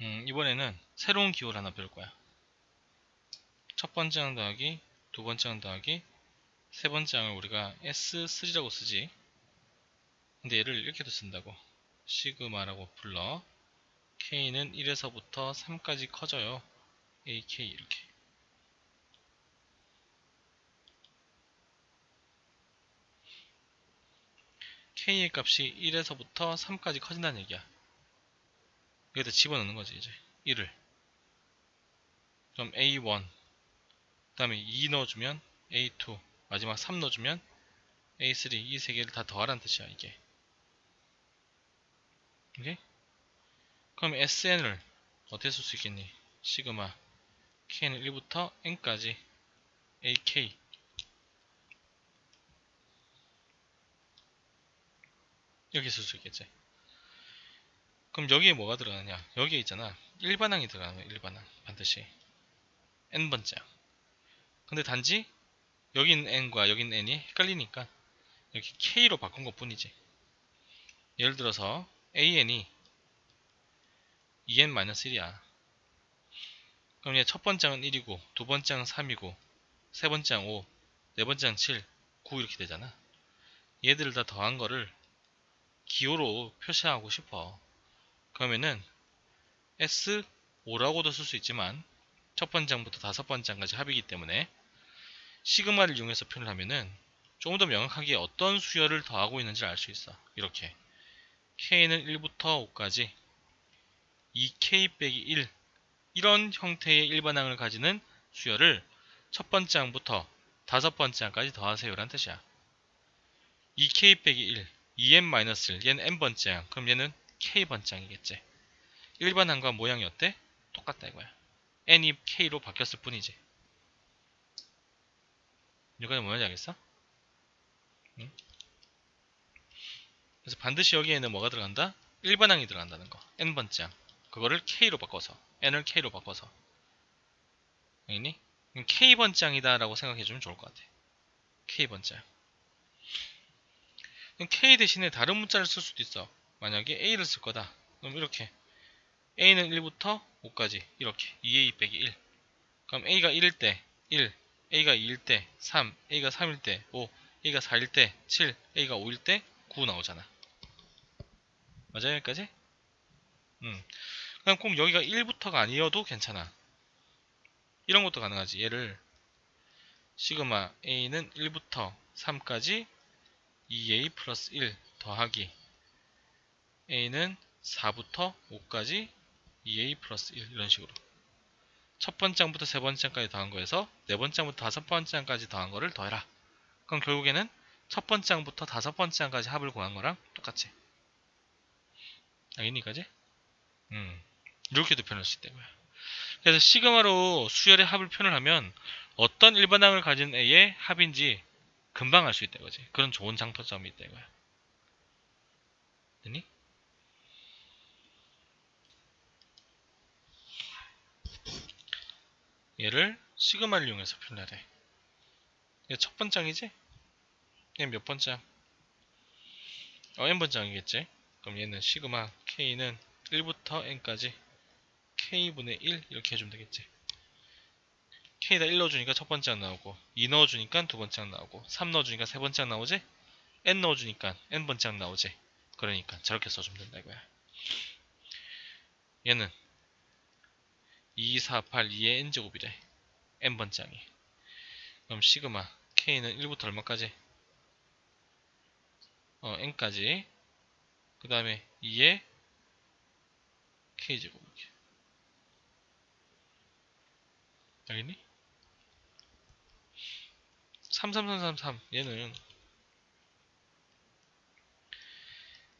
음, 이번에는 새로운 기호를 하나 배울 거야. 첫 번째 항 더하기, 두 번째 항 더하기, 세 번째 항을 우리가 S3라고 쓰지. 근데 얘를 이렇게도 쓴다고. 시그마라고 불러. K는 1에서부터 3까지 커져요. AK 이렇게. K의 값이 1에서부터 3까지 커진다는 얘기야. 여기다 집어넣는 거지 이제. 1을 그럼 A1 그 다음에 2 넣어주면 A2 마지막 3 넣어주면 A3 이 세 개를 다 더하라는 뜻이야 이게. 오케이? 그럼 SN을 어떻게 쓸 수 있겠니? 시그마 K는 1부터 N까지 AK 이렇게 쓸 수 있겠지 그럼 여기에 뭐가 들어가느냐? 여기에 있잖아. 일반항이 들어가는 거야 일반항. 반드시. N번째 항. 근데 단지 있는 n과 있는 n이 헷갈리니까 여기 k로 바꾼 것 뿐이지. 예를 들어서 an이 2n-1이야. 그럼 얘 첫 번째 항은 1이고 두 번째 항은 3이고 세 번째 항 5, 네 번째 항 7, 9 이렇게 되잖아. 얘들을 다 더한 거를 기호로 표시하고 싶어 그러면은 S5라고도 쓸 수 있지만 첫 번째부터 다섯 번째까지 합이기 때문에 시그마를 이용해서 표현을 하면은 조금 더 명확하게 어떤 수열을 더하고 있는지 알수 있어. 이렇게 K는 1부터 5까지 2K 빼기 1 이런 형태의 일반항을 가지는 수열을 첫 번째 항부터 다섯 번째 항까지 더하세요 라는 뜻이야. 2K 빼기 1 2n-1 얘는 n번째 항 그럼 얘는 K번장이겠지. 일반항과 모양이 어때? 똑같다 이거야. n이 K로 바뀌었을 뿐이지. 여기까지 뭐인지 알겠어? 응? 그래서 반드시 여기에는 뭐가 들어간다? 일반항이 들어간다는 거. n번째 항. 그거를 K로 바꿔서. n을 K로 바꿔서. 알겠니? K번째 항이다 라고 생각해주면 좋을 것 같아. K번째 항. K 대신에 다른 문자를 쓸 수도 있어. 만약에 A를 쓸 거다. 그럼 이렇게 A는 1부터 5까지 이렇게 2A 빼기 1 그럼 A가 1일 때 1, A가 2일 때 3, A가 3일 때 5, A가 4일 때 7, A가 5일 때 9 나오잖아. 맞아요 여기까지? 음. 그냥 꼭 여기가 1부터가 아니어도 괜찮아. 이런 것도 가능하지. 얘를 시그마 A는 1부터 3까지 2A 플러스 1 더하기 a는 4부터 5까지 2a 플러스 1 이런 식으로. 첫 번째 항부터 세 번째 항까지 더한 거에서 네 번째 항부터 다섯 번째 항까지 더한 거를 더해라. 그럼 결국에는 첫 번째 항부터 다섯 번째 항까지 합을 구한 거랑 똑같이. 알겠니 까지? 음 이렇게도 표현할 수 있다고요. 그래서 시그마로 수열의 합을 표현을 하면 어떤 일반항을 가진 A의 합인지 금방 알 수 있다 이거지. 그런 좋은 장점이 있다 이거야. 됐니? 얘를 시그마를 이용해서 표현하래. 얘 첫 번장이지? 얘 몇 번장? 어, n번장이겠지? 그럼 얘는 시그마 k는 1부터 n까지 k분의 1 이렇게 해주면 되겠지. k에다 1 넣어주니까 첫 번장 나오고 2 넣어주니까 두 번장 나오고 3 넣어주니까 세 번장 나오지? n 넣어주니까 n번장 나오지? 그러니까 저렇게 써주면 된다 이거야. 얘는 2, 4, 8, 2의 n제곱이래. n번장이. 그럼 시그마 k는 1부터 얼마까지? 어, n까지. 그 다음에 2의 k제곱. 알겠니? 3, 3, 3, 3, 3 얘는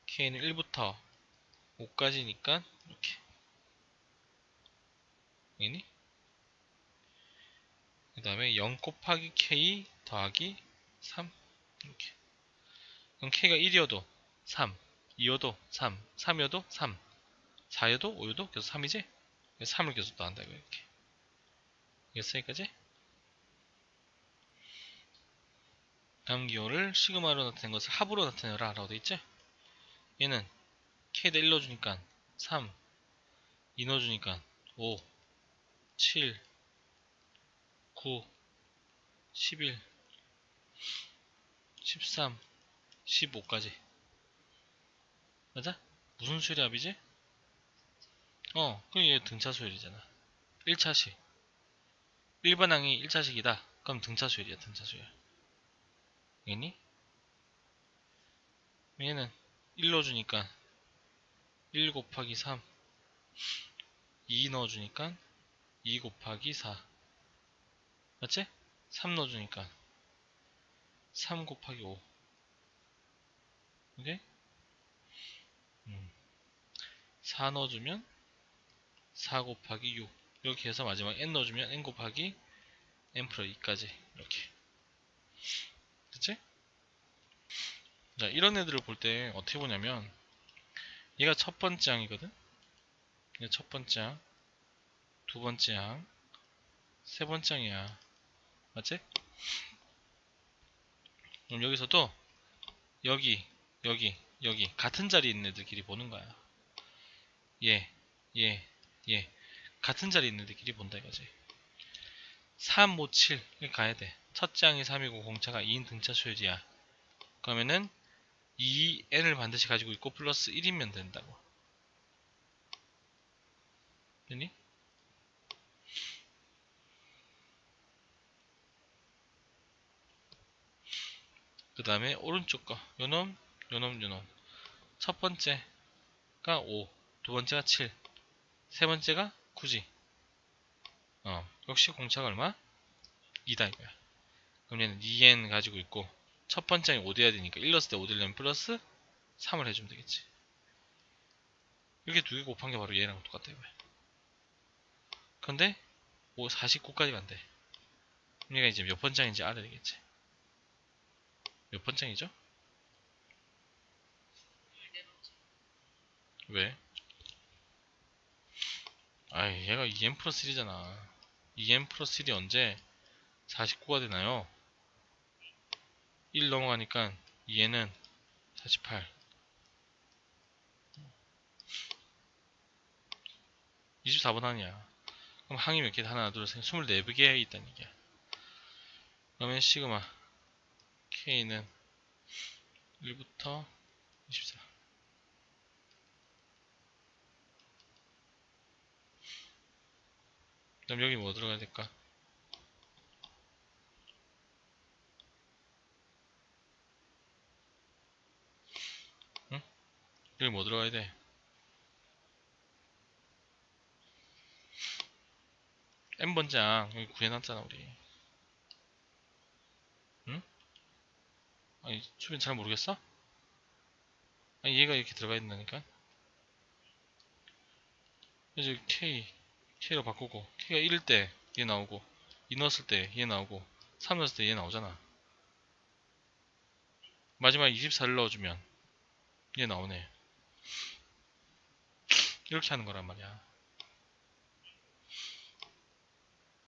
k는 1부터 5까지니까 이렇게 이니? 그 다음에 0 곱하기 k 더하기 3 이렇게 그럼 k가 1이어도 3 2여도 3 3이어도 3 4여도 5여도 계속 3이지? 3을 계속 더한다 이거 이렇게 이겼어 여기까지? 다음 기호를 시그마로 나타낸 것을 합으로 나타내라 라고 되어있지? 얘는 k에다 1 넣어주니까 3 2 넣어주니까 5 7 9 11 13 15까지 맞아? 무슨 수열합이지? 어 그럼 얘 등차 수열이잖아 1차식 일반항이 1차식이다 그럼 등차 수열이야 등차 수열 알겠니? 얘는 1 넣어주니까 1 곱하기 3 2 넣어주니까 2 곱하기 4 맞지? 3 넣어주니까 3 곱하기 5 오케이? 음. 4 넣어주면 4 곱하기 6 이렇게 해서 마지막 n 넣어주면 n 곱하기 n 플러 2까지 이렇게 그치? 자 이런 애들을 볼 때 어떻게 보냐면 얘가 첫 번째 항이거든 얘 첫 번째 항, 두 번째 항, 세 번째 항이야. 맞지? 그럼 여기서도 여기 여기 여기 같은 자리에 있는 애들끼리 보는 거야. 얘, 얘, 얘 같은 자리에 있는 애들끼리 본다 이거지. 3, 5, 7 이렇게 가야 돼. 첫째 항이 3이고 공차가 2인 등차 수열이야. 그러면은 2n을 반드시 가지고 있고 플러스 1이면 된다고. 됐니? 그 다음에 오른쪽 거. 요놈 요놈 요놈. 첫 번째가 5 두 번째가 7 세 번째가 9지. 어 역시 공차가 얼마? 2다 이거야. 그럼 얘는 2n 가지고 있고 첫 번째는 5 돼야 되니까 1 넣었을 때 5 되려면 플러스 3을 해주면 되겠지. 이렇게 두 개 곱한 게 바로 얘랑 똑같다 이거야. 근데 5, 49까지 간대 그럼 얘가 이제 몇 번째인지 알아야 되겠지 몇 번째이죠? 왜? 아이 얘가 2n 플러스 1이잖아 2n 플러스 1이 언제 49가 되나요? 1 넘어가니까 2n은 48 24번 항이야 그럼 항이 몇 개? 하나 둘셋 24개 있다는 얘기야 그러면 시그마 K는 1부터 24 그럼 여기 뭐 들어가야 될까? 응? 여기 뭐 들어가야 돼? n번째 항 여기 구해놨잖아 우리 아니 수빈 잘 모르겠어? 아니 얘가 이렇게 들어가 있다니까. 이제 K K로 바꾸고 K가 1일 때 얘 나오고 2 넣었을 때 얘 나오고 3 넣었을 때 얘 나오잖아. 마지막에 24를 넣어주면 얘 나오네. 이렇게 하는 거란 말이야